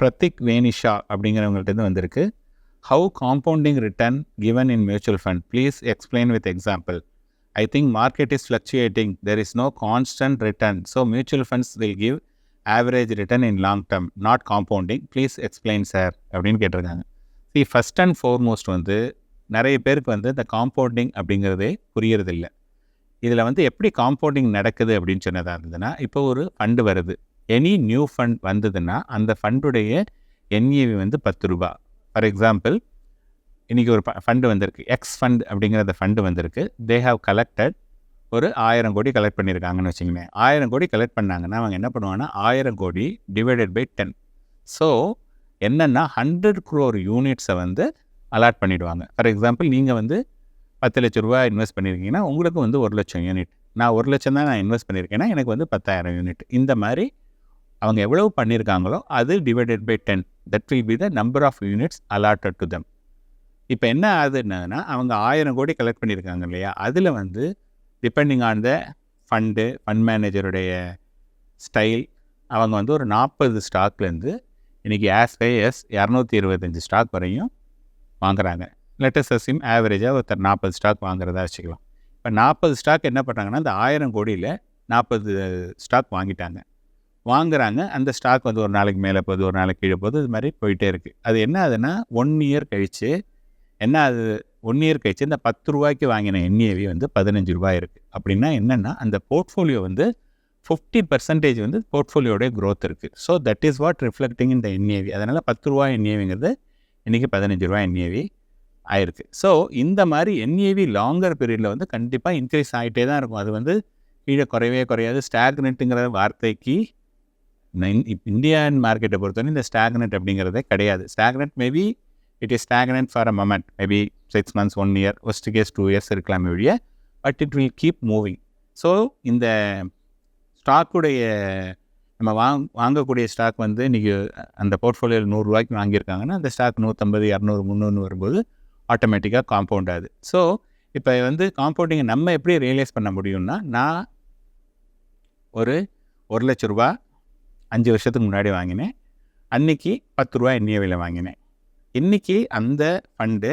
பிரத்திக் வேனிஷா அப்படிங்கிறவங்கள்ட்ட வந்திருக்கு. How compounding return given in mutual fund please explain with example I think market is fluctuating there is no constant return so mutual funds will give average return in long term not compounding please explain sir அப்படின்னு கேட்டிருக்காங்க. C first and foremost வந்து நிறைய பேருக்கு வந்து இந்த compounding அப்படிங்கிறதே புரியறதில்லை. இதில் வந்து எப்படி காம்பவுண்டிங் நடக்குது அப்படின்னு சொன்னதாக இருந்ததுன்னா இப்போ ஒரு ஃபண்டு வருது. எனி நியூ ஃபண்ட் வந்ததுன்னா அந்த ஃபண்டுடைய என்ஏவி வந்து பத்து ரூபா. ஃபார் எக்ஸாம்பிள் இன்றைக்கி ஒரு ஃபண்டு வந்திருக்கு. எக்ஸ் ஃபண்ட் அப்படிங்கிற அந்த ஃபண்டு வந்திருக்கு. தே ஹாவ் கலெக்டட் ஒரு ஆயிரம் கோடி கலெக்ட் பண்ணியிருக்காங்கன்னு வச்சுங்களேன் ஆயிரம் கோடி கலெக்ட் பண்ணாங்கன்னா அவங்க என்ன பண்ணுவாங்கன்னா ஆயிரம் கோடி டிவைடட் பை டென் ஸோ என்னென்னா ஹண்ட்ரட் க்ரோர் யூனிட்ஸை வந்து அலாட் பண்ணிவிடுவாங்க ஃபார் எக்ஸாம்பிள் நீங்கள் வந்து பத்து லட்ச ரூபா இன்வெஸ்ட் பண்ணியிருக்கீங்கன்னா உங்களுக்கு வந்து ஒரு லட்சம் யூனிட் நான் ஒரு லட்சம் தான் நான் இன்வெஸ்ட் பண்ணியிருக்கேன்னா எனக்கு வந்து பத்தாயிரம் யூனிட் இந்த மாதிரி அவங்க எவ்வளவு பண்ணியிருக்காங்களோ அது divided by ten that will be the number of units allotted to them இப்போ என்ன ஆகுதுன்னா அவங்க ஆயிரம் கோடி கலெக்ட் பண்ணியிருக்காங்க இல்லையா? அதில் வந்து depending on the fund fund மேனேஜருடைய style அவங்க வந்து ஒரு நாற்பது ஸ்டாக்லேருந்து இன்றைக்கி ஆஸ் ஹை எஸ் இரநூத்தி இருபத்தஞ்சி ஸ்டாக் வரையும் வாங்குறாங்க. லெட்டஸ்ட் அசிம் ஆவரேஜாக ஒருத்தர் நாற்பது ஸ்டாக் வாங்குறதா வச்சுக்கலாம். இப்போ நாற்பது ஸ்டாக் என்ன பண்ணுறாங்கன்னா இந்த ஆயிரம் கோடியில் நாற்பது ஸ்டாக் வாங்கிட்டாங்க. வாங்குறாங்க. அந்த ஸ்டாக் வந்து ஒரு நாளைக்கு மேலே போகுது ஒரு நாளைக்கு கீழே போகுது இது மாதிரி போயிட்டே இருக்குது அது என்ன ஆகுதுன்னா ஒன் இயர் கழித்து என்ன அது ஒன் இயர் கழித்து இந்த பத்து ரூபாய்க்கு வாங்கின என்ஏவி வந்து பதினஞ்சு ரூபாய் இருக்குது அப்படின்னா என்னென்னா அந்த போர்ட்ஃபோலியோ வந்து ஃபிஃப்டி பர்சன்டேஜ் வந்து போர்ட்ஃபோலியோடைய க்ரோத் இருக்குது so that is what reflecting இந்த என்ஏவி அதனால் பத்து ரூபா என்ஏவிங்கிறது இன்றைக்கி பதினஞ்சு ரூபா என்ஏவி ஆயிருக்கு. ஸோ இந்த மாதிரி என்ஏவி லாங்கர் பீரியடில் வந்து கண்டிப்பாக இன்க்ரீஸ் ஆகிட்டே தான் இருக்கும். அது வந்து கீழே குறையவே குறையாது. ஸ்டாக்னெட்டுங்கிற வார்த்தைக்கு இந்தியன் மார்க்கெட்டை பொறுத்தவரை இந்த ஸ்டாக்னெட் அப்படிங்கிறதே கிடையாது. Stagnant maybe it is stagnant for a moment maybe six months one year worst case two years இருக்கலாம் ஒழிய but it will keep moving so இந்த ஸ்டாக்குடைய நம்ம வாங் வாங்கக்கூடிய ஸ்டாக் வந்து இன்றைக்கி அந்த போர்ட்ஃபோலியோவில் நூறுரூவாய்க்கு வாங்கியிருக்காங்கன்னா அந்த ஸ்டாக் நூற்றம்பது இரநூறு முந்நூறு வரும்போது ஆட்டோமேட்டிக்காக காம்பவுண்ட் ஆகுது. ஸோ இப்போ வந்து காம்பவுண்டிங்கை நம்ம எப்படி ரியலைஸ் பண்ண முடியும்னா நான் ஒரு ஒரு லட்ச ரூபா அஞ்சு வருஷத்துக்கு முன்னாடி வாங்கினேன். அன்றைக்கி பத்து ரூபா என்ஏவியில் வாங்கினேன். இன்றைக்கி அந்த ஃபண்டு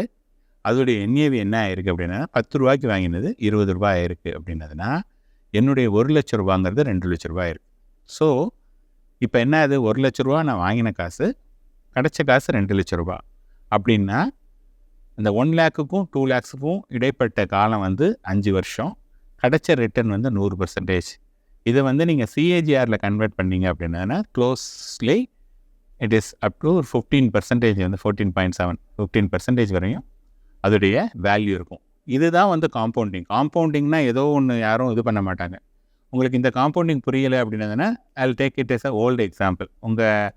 அதோடைய என்ஏவி என்ன ஆயிருக்கு அப்படின்னா பத்து ரூபாய்க்கு வாங்கினது இருபது ரூபாய் ஆயிருக்கு அப்படின்னதுன்னா என்னுடைய ஒரு லட்ச ரூபாங்கிறது ரெண்டு லட்ச ரூபாய் இருக்குது ஸோ இப்போ என்ன அது? ஒரு லட்ச ரூபா நான் வாங்கின காசு கிடச்ச காசு ரெண்டு லட்ச ரூபா. அப்படின்னா இந்த ஒன் லேக்குக்கும் டூ லேக்ஸுக்கும் இடைப்பட்ட காலம் வந்து அஞ்சு வருஷம். கிடைச்ச ரிட்டர்ன் வந்து நூறு பர்சன்டேஜ் இதை வந்து நீங்கள் சிஏஜிஆரில் கன்வெர்ட் பண்ணீங்க அப்படின்னா closely it is up to ஒரு ஃபிஃப்டீன் பர்சன்டேஜ் வந்து fourteen point seven fifteen percentage வரையும் அதோடைய வேல்யூ இருக்கும். இதுதான் வந்து காம்பவுண்டிங் காம்பவுண்டிங்னா ஏதோ ஒன்று யாரும் இது பண்ண மாட்டாங்க. உங்களுக்கு இந்த காம்பவுண்டிங் புரியலை அப்படின்னதுன்னா I take it as a old example உங்கள்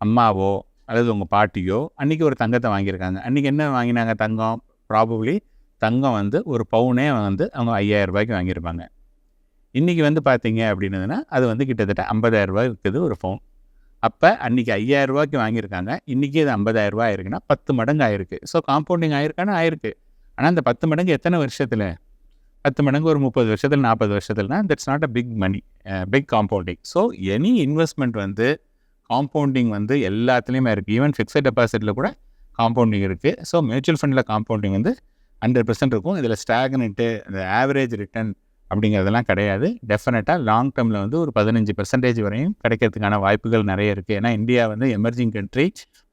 அம்மாவோ அல்லது உங்கள் பாட்டியோ அன்றைக்கி ஒரு தங்கத்தை வாங்கியிருக்காங்க. அன்றைக்கி என்ன வாங்கினாங்க? தங்கம். ப்ராபப்ளி தங்கம் வந்து ஒரு பவுனே வந்து அவங்க ஐயாயிரம் ரூபாய்க்கு வாங்கியிருப்பாங்க. இன்றைக்கி வந்து பார்த்தீங்க அப்படின்னதுன்னா அது வந்து கிட்டத்தட்ட ஐம்பதாயிரரூபா இருக்குது ஒரு ஃபோன் அப்போ அன்றைக்கி ஐயாயிரம் ரூபாய்க்கு வாங்கியிருக்காங்க. இன்றைக்கி அது ஐம்பதாயிரரூபா ஆயிருக்குன்னா பத்து மடங்கு ஆயிருக்கு. ஸோ காம்பவுண்டிங் ஆயிருக்கான்னு ஆயிருக்கு. ஆனால் அந்த பத்து மடங்கு எத்தனை வருஷத்தில்? பத்து மடங்கு ஒரு முப்பது வருஷத்தில் நாற்பது வருஷத்துலனா that's not a big money big compounding so any investment வந்து காம்பவுண்டிங் வந்து எல்லாத்துலேயுமே இருக்குது ஈவன் ஃபிக்ஸட் டெபாசிட்டில் கூட காம்பவுண்டிங் இருக்குது ஸோ மியூச்சுவல் ஃபண்டில் காம்பவுண்டிங் வந்து ஹண்ட்ரட் பர்சன்ட் இருக்கும். இதில் ஸ்டாக்னெட்டு இந்த ஆவரேஜ் ரிட்டர்ன் அப்படிங்கிறதெல்லாம் கிடையாது. டெஃபினட்டாக லாங் டேர்மில் வந்து ஒரு பதினஞ்சு பர்சன்டேஜ் வரையும் கிடைக்கிறதுக்கான வாய்ப்புகள் நிறைய இருக்குது ஏன்னா இந்தியா வந்து emerging country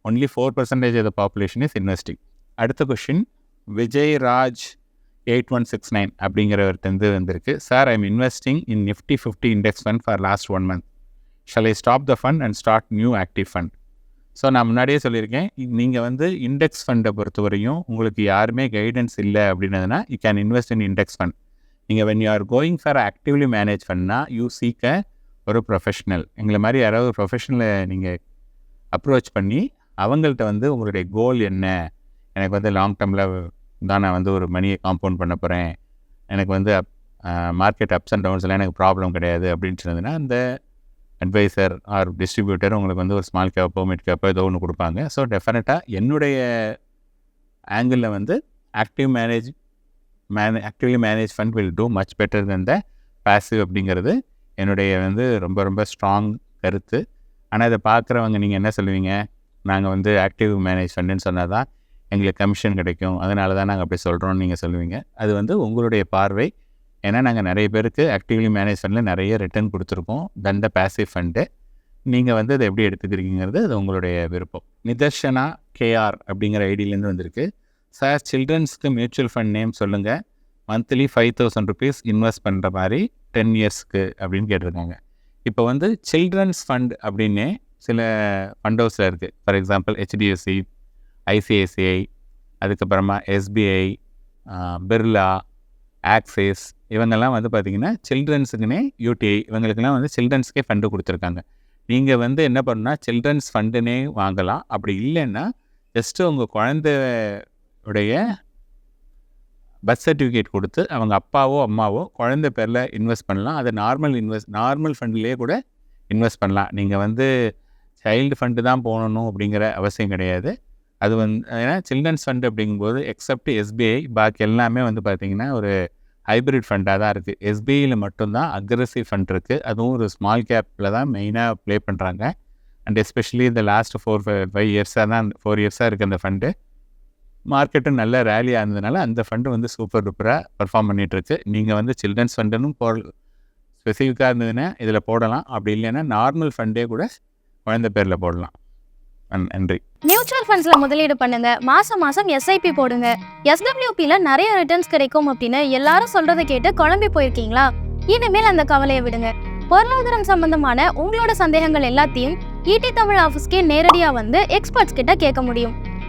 only four percentage of the population is investing அடுத்த question Vijay Raj eight one six nine அப்படிங்கிறவர்கிட்ட வந்திருக்கு. Sir I'm investing in Nifty fifty index fund for last one month shall I stop the fund and start new active fund so நான் முன்னாடியே சொல்லியிருக்கேன். நீங்கள் வந்து index ஃபண்டை பொறுத்தவரையும் உங்களுக்கு யாருமே கைடன்ஸ் இல்லை அப்படின்னதுன்னா you can invest in index fund நீங்கள் when you are going for actively manage பண்ணால் யூ சீக்க ஒரு ப்ரொஃபஷனல் எங்களை மாதிரி யாராவது ஒரு ப்ரொஃபஷனலை நீங்கள் அப்ரோச் பண்ணி அவங்கள்ட்ட வந்து உங்களுடைய கோல் என்ன? எனக்கு வந்து லாங் டேர்மில் தான் நான் வந்து ஒரு மணியை காம்பவுண்ட் பண்ண போகிறேன் எனக்கு வந்து அப் மார்க்கெட் அப்ஸ் அண்ட் டவுன்ஸ்லாம் எனக்கு ப்ராப்ளம் கிடையாது அப்படின்னு சொன்னதுன்னா அந்த அட்வைசர் ஆர் டிஸ்ட்ரிபியூட்டர் உங்களுக்கு வந்து ஒரு ஸ்மால் கேப்போ மிட் கேப்போ ஏதோ ஒன்று கொடுப்பாங்க. ஸோ டெஃபினட்டாக என்னுடைய ஆங்கிளில் வந்து ஆக்டிவ் மேனேஜ் மேனே actively manage fund will do much better then the passive அப்படிங்கிறது என்னுடைய வந்து ரொம்ப ரொம்ப ஸ்ட்ராங் கருத்து. ஆனால் இதை பார்க்குறவங்க நீங்கள் என்ன சொல்லுவீங்க? நாங்கள் வந்து ஆக்டிவ் மேனேஜ் ஃபண்டுன்னு சொன்னால் தான் எங்களுக்கு கமிஷன் கிடைக்கும். அதனால தான் நாங்கள் அப்படி சொல்கிறோம்னு நீங்கள் சொல்லுவீங்க. அது வந்து உங்களுடைய பார்வை. ஏன்னா நாங்கள் நிறைய பேருக்கு ஆக்டிவ்லி மேனேஜ் ஃபண்டில் நிறைய ரிட்டர்ன் கொடுத்துருக்கோம். தண்ட பேசிவ் ஃபண்டு நீங்கள் வந்து அதை எப்படி எடுத்துக்கிறீங்கிறது அது உங்களுடைய விருப்பம். நிதர்ஷனா கேஆர் அப்படிங்கிற ஐடியிலேருந்து வந்திருக்கு. சார் சில்ட்ரன்ஸ்க்கு மியூச்சுவல் ஃபண்ட் நேம் சொல்லுங்கள் monthly five thousand rupees invest பண்ணுற மாதிரி டென் இயர்ஸ்க்கு அப்படின்னு கேட்டிருக்காங்க. இப்போ வந்து சில்ட்ரன்ஸ் ஃபண்ட் அப்படின்னே சில ஃபண்ட் ஹவுஸில் இருக்குது ஃபார் எக்ஸாம்பிள் ஹெச்டிஎஃப்சி ஐசிஐசிஐ அதுக்கப்புறமா எஸ்பிஐ பிர்லா ஆக்சிஸ் இவங்கெல்லாம் வந்து பார்த்திங்கன்னா சில்ட்ரன்ஸுக்குன்னே யூடிஐ இவங்களுக்கெல்லாம் வந்து சில்ட்ரன்ஸ்க்கே ஃபண்டு கொடுத்துருக்காங்க. நீங்கள் வந்து என்ன பண்ணுன்னா சில்ட்ரன்ஸ் ஃபண்டுனே வாங்கலாம். அப்படி இல்லைன்னா ஜஸ்ட்டு உங்கள் உடைய பர்த் சர்டிஃபிகேட் கொடுத்து அவங்க அப்பாவோ அம்மாவோ குழந்தை பேரில் இன்வெஸ்ட் பண்ணலாம். அது நார்மல் இன்வெஸ்ட் நார்மல் ஃபண்ட்லேயே கூட இன்வெஸ்ட் பண்ணலாம். நீங்கள் வந்து சைல்டு ஃபண்டு தான் போகணும் அப்படிங்கிற அவசியம் கிடையாது. அது வந்து ஏன்னா சில்ட்ரன்ஸ் ஃபண்டு அப்படிங்கும்போது எக்ஸப்ட் எஸ்பிஐ பாக்கி எல்லாமே வந்து பார்த்திங்கன்னா ஒரு ஹைப்ரிட் ஃபண்டாக தான் இருக்குது எஸ்பிஐயில் மட்டும்தான் அக்ரஸிவ் ஃபண்ட் இருக்குது அதுவும் ஒரு ஸ்மால் கேப்பில் தான் மெயினாக ப்ளே பண்ணுறாங்க அண்ட் எஸ்பெஷலி இந்த லாஸ்ட் ஃபோர் ஃபைவ் இயர்ஸாக தான் ஃபோர் இயர்ஸாக இருக்குது அந்த ஃபண்டு மார்க்கெட்டும் நல்ல ரேலியாக இருந்ததுனால அந்த ஃபண்டு வந்து சூப்பர் டூப்பராக பர்ஃபார்ம் பண்ணிகிட்ருக்கு நீங்கள் வந்து சில்ட்ரன்ஸ் ஃபண்டுன்னு போ ஸ்பெசிஃபிக்காக இருந்ததுன்னா இதில் போடலாம். அப்படி இல்லைன்னா நார்மல் ஃபண்டே கூட குழந்தை பேரில் போடலாம். நன்றி. மியூச்சுவல் ஃபண்ட்ஸில் முதலீடு பண்ணுங்க. மாதம் மாதம் எஸ்ஐபி போடுங்க. எஸ்டபிள்யூபியில் நிறைய ரிட்டர்ன்ஸ் கிடைக்கும் அப்படின்னு எல்லாரும் சொல்கிறத கேட்டு குழம்பி போயிருக்கீங்களா? இனிமேல் அந்த கவலையை விடுங்க. பொருளாதாரம் சம்பந்தமான உங்களோட சந்தேகங்கள் எல்லாத்தையும் ஈடி தமிழ் ஆஃபீஸ்க்கே நேரடியாக வந்து எக்ஸ்பர்ட்ஸ் கிட்ட கேட்க முடியும்.